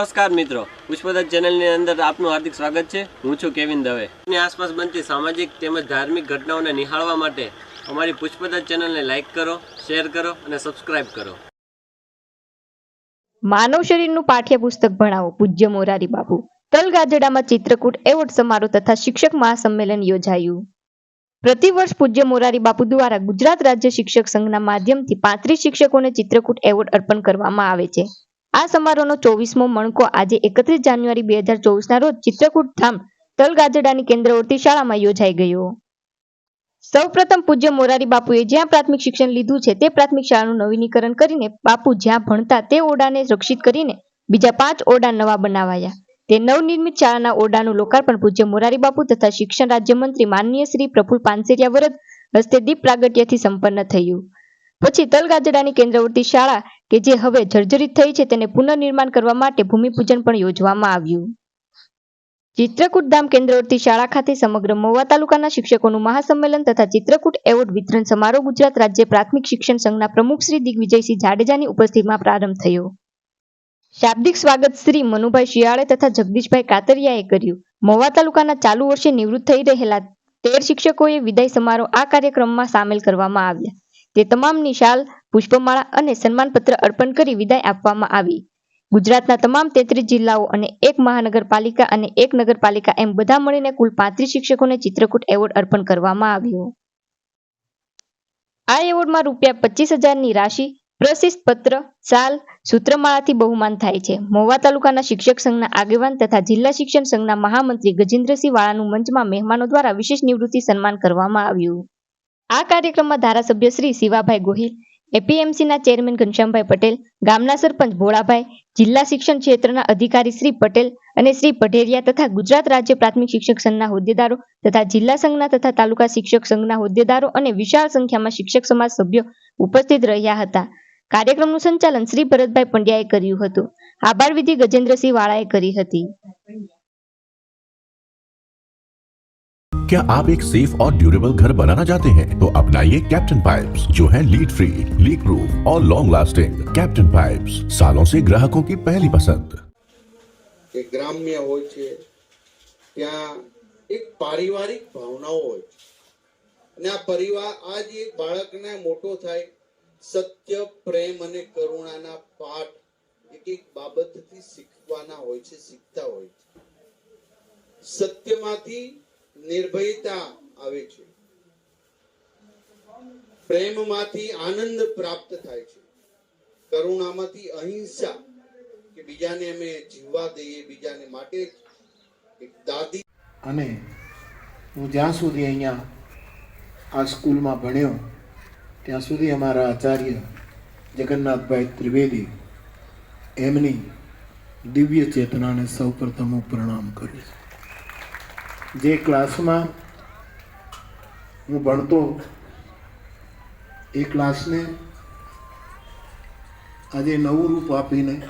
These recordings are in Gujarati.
નમસ્કાર મિત્રો. પુષ્પદત્ત ચેનલની અંદર આપનું હાર્દિક સ્વાગત છે. હું છું કેવિન દવે. ની આસપાસ બનતી સામાજિક તેમજ ધાર્મિક ઘટનાઓને નિહાળવા માટે અમારી પુષ્પદત્ત ચેનલને લાઇક કરો, શેર કરો અને સબસ્ક્રાઇબ કરો. માનવ શરીરનું પાઠ્યપુસ્તક ભણાવો, પૂજ્ય મોરારી બાપુ. તલગાજડામાં ચિત્રકૂટ એવોર્ડ સમારોહ તથા શિક્ષક મહાસંમેલન યોજાયું. પ્રતિવર્ષ પૂજ્ય મોરારી બાપુ દ્વારા ગુજરાત રાજ્ય શિક્ષક સંઘના માધ્યમથી પાંત્રીસ શિક્ષકોને ચિત્રકૂટ એવોર્ડ અર્પણ કરવામાં આવે છે. આ સમારોહનો ચોવીસમો મણકો આજે એકત્રીસ જાન્યુઆરી બે હજાર ચોવીસના રોજ ચિત્રકૂટ ધામ તલગાજડાની કેન્દ્રવર્તી શાળામાં યોજાઈ ગયો. સૌપ્રથમ પૂજ્ય મોરારી બાપુએ જ્યાં પ્રાથમિક શિક્ષણ લીધું છે તે પ્રાથમિક શાળાનું નવીનીકરણ કરીને બાપુ જ્યાં ભણતા તે ઓરડાને રક્ષિત કરીને બીજા પાંચ ઓરડા નવા બનાવાયા. તે નવનિર્મિત શાળાના ઓરડાનું લોકાર્પણ પૂજ્ય મોરારી બાપુ તથા શિક્ષણ રાજ્યમંત્રી માનનીય શ્રી પ્રફુલ પાનસેરિયા વરદ હસ્તે દીપ પ્રાગટ્યથી સંપન્ન થયું. પછી તલગાજડાની કેન્દ્રવર્તી શાળા કે જે હવે જર્જરિત થઈ છે તેને પુનર્નિર્માણ કરવા માટે ભૂમિપૂજન પણ યોજવામાં આવ્યું. ચિત્રકૂટ ધામ કેન્દ્રવર્તી શાળા ખાતે સમગ્ર મહુવા તાલુકાના શિક્ષકોનું મહાસંમેલન તથા ચિત્રકૂટ એવોર્ડ વિતરણ સમારોહ ગુજરાત રાજ્ય પ્રાથમિક શિક્ષણ સંઘના પ્રમુખ શ્રી દિગ્વિજયસિંહ જાડેજાની ઉપસ્થિતિમાં પ્રારંભ થયો. શાબ્દિક સ્વાગત શ્રી મનુભાઈ શિયાળે તથા જગદીશભાઈ કાતરિયાએ કર્યું. મહુવા તાલુકાના ચાલુ વર્ષે નિવૃત્ત થઈ રહેલા તેર શિક્ષકોએ વિદાય સમારોહ આ કાર્યક્રમમાં સામેલ કરવામાં આવ્યા. તે તમામની શાલ પુષ્પમાળા અને સન્માનપત્ર અર્પણ કરી વિદાય આપવામાં આવી. ગુજરાતના તમામ તેત્રીસ જિલ્લાઓ અને એક મહાનગરપાલિકા અને એક નગરપાલિકા એમ બધા મળીને કુલ પાંત્રીસ શિક્ષકોને ચિત્રકૂટ એવોર્ડ અર્પણ કરવામાં આવ્યો. આ એવોર્ડમાં રૂપિયા પચીસ હજારની રાશિ, પ્રશિસ્ત પત્ર, સાલ, સૂત્રમાળાથી બહુમાન થાય છે. મહુવા તાલુકાના શિક્ષક સંઘના આગેવાન તથા જિલ્લા શિક્ષણ સંઘના મહામંત્રી ગજેન્દ્રસિંહ વાળાનું મંચમાં મહેમાનો દ્વારા વિશેષ નિવૃત્તિ સન્માન કરવામાં આવ્યું. આ કાર્યક્રમમાં ધારાસભ્ય શ્રી શિવાભાઈ ગોહિલ, એપીએમસીના ચેરમેન ઘનશ્યામભાઈ પટેલ, ગામના સરપંચ ભોળાભાઈ, જિલ્લા શિક્ષણ ક્ષેત્રના અધિકારી શ્રી પટેલ અને શ્રી પઢેરિયા તથા ગુજરાત રાજ્ય પ્રાથમિક શિક્ષક સંઘના હોદ્દેદારો તથા જિલ્લા સંઘના તથા તાલુકા શિક્ષક સંઘના હોદ્દેદારો અને વિશાળ સંખ્યામાં શિક્ષક સમાજ સભ્યો ઉપસ્થિત રહ્યા હતા. કાર્યક્રમનું સંચાલન શ્રી ભરતભાઈ પંડ્યાએ કર્યું હતું. આભાર વિધિ ગજેન્દ્રસિંહ વાળાએ કરી હતી. क्या आप एक सेफ और ड्यूरेबल घर बनाना चाहते हैं तो अपनाइए कैप्टन पाइप्स जो है लीड फ्री लीक प्रूफ और लॉन्ग लास्टिंग कैप्टन पाइप्स सालों से ग्राहकों की पहली पसंद કે ગ્રામ્ય હોય છે ત્યાં એક પારિવારિક ભાવનાઓ હોય છે અને આ પરિવાર આજ એક બાળકને મોટો થાય સત્ય પ્રેમ અને કરુણાના પાઠ એક એક બાબતથી શીખવાના હોય છે શીખતા હોય છે સત્યમાંથી નિર્ભયતા આવે છે. પ્રેમમાંથી આનંદ પ્રાપ્ત થાય છે. કરુણામાંથી અહિંસા કે બીજાને અમે જીવવા દઈએ, બીજાને માટે એક દાદી અને હું જ્યાં સુધી અહીંયા આ સ્કૂલમાં ભણ્યો, ત્યાં સુધી અમારા આચાર્ય જગન્નાથભાઈ ત્રિવેદી એમની દિવ્ય ચેતનાને સૌપ્રથમ હું પ્રણામ કરું છું. જે ક્લાસમાં હું ભણતો, એ ક્લાસને આજે નવું રૂપ આપીને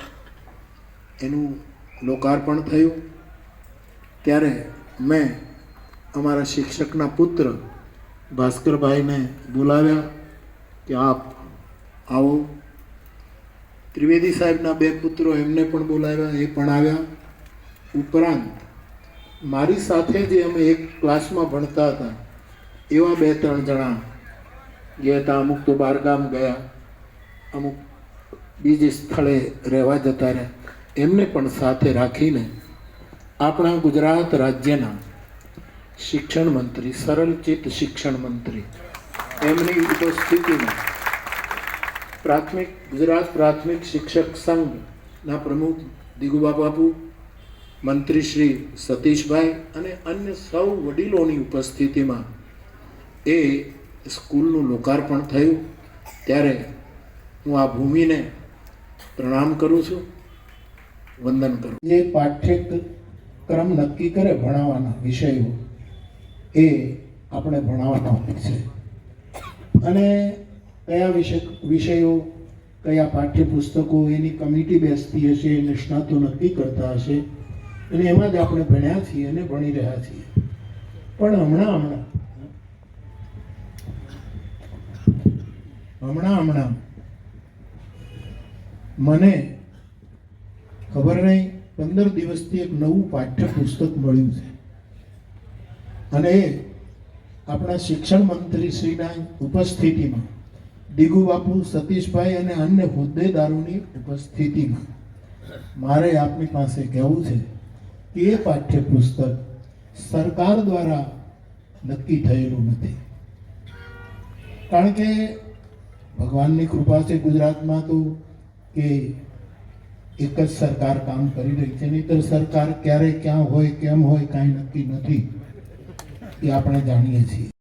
એનું લોકાર્પણ થયું. ત્યારે મેં અમારા શિક્ષકના પુત્ર ભાસ્કરભાઈને બોલાવ્યા કે આપ આવો. ત્રિવેદી સાહેબના બે પુત્રો એમને પણ બોલાવ્યા, એ પણ આવ્યા. ઉપરાંત મારી સાથે જે અમે એક ક્લાસમાં ભણતા હતા, એવા બે ત્રણ જણા. જે હતા, અમુક તો બહારગામ ગયા, અમુક બીજે સ્થળે રહેવા જતા રહ્યા. એમને પણ સાથે રાખીને આપણા ગુજરાત રાજ્યના શિક્ષણ મંત્રી સરળચિત શિક્ષણ મંત્રી, એમની ઉપસ્થિતિમાં પ્રાથમિક, ગુજરાત પ્રાથમિક શિક્ષક સંઘના પ્રમુખ દિગુબા બાપુ મંત્રી શ્રી સતીશભાઈ અને અન્ય સૌ વડીલોની ઉપસ્થિતિમાં એ સ્કૂલનું લોકાર્પણ થયું. ત્યારે હું આ ભૂમિને પ્રણામ કરું છું. વંદન કરું જે પાઠ્યક્રમ નક્કી કરે ભણાવવાના વિષયો, એ આપણે ભણાવવાના હોય છે. અને કયા વિષય, વિષયો, કયા પાઠ્યપુસ્તકો એની કમિટી બેસતી હશે નિષ્ણાતો નક્કી કરતા હશે અને એમાં જ આપણે ભણ્યા છીએ અને ભણી રહ્યા છીએ. પણ હમણાં હમણાં. હમણાં હમણાં. મને ખબર નહીં, પંદર દિવસથી એક નવું પાઠ્યપુસ્તક મળ્યું છે. અને એ આપણા શિક્ષણ મંત્રી શ્રીના ઉપસ્થિતિમાં દિગુ બાપુ, સતીશભાઈ અને અન્ય હોદ્દેદારોની ઉપસ્થિતિમાં. મારે આપની પાસે કહેવું છે એ પાઠ્યપુસ્તક સરકાર દ્વારા નક્કી થયેલું નથી. કારણ કે ભગવાનની કૃપા છે ગુજરાતમાં તો કે એક જ સરકાર કામ કરી રહી છે. નહીતર સરકાર ક્યારે, ક્યાં હોય, કેમ હોય કાંઈ નક્કી નથી. એ આપણે જાણીએ છીએ.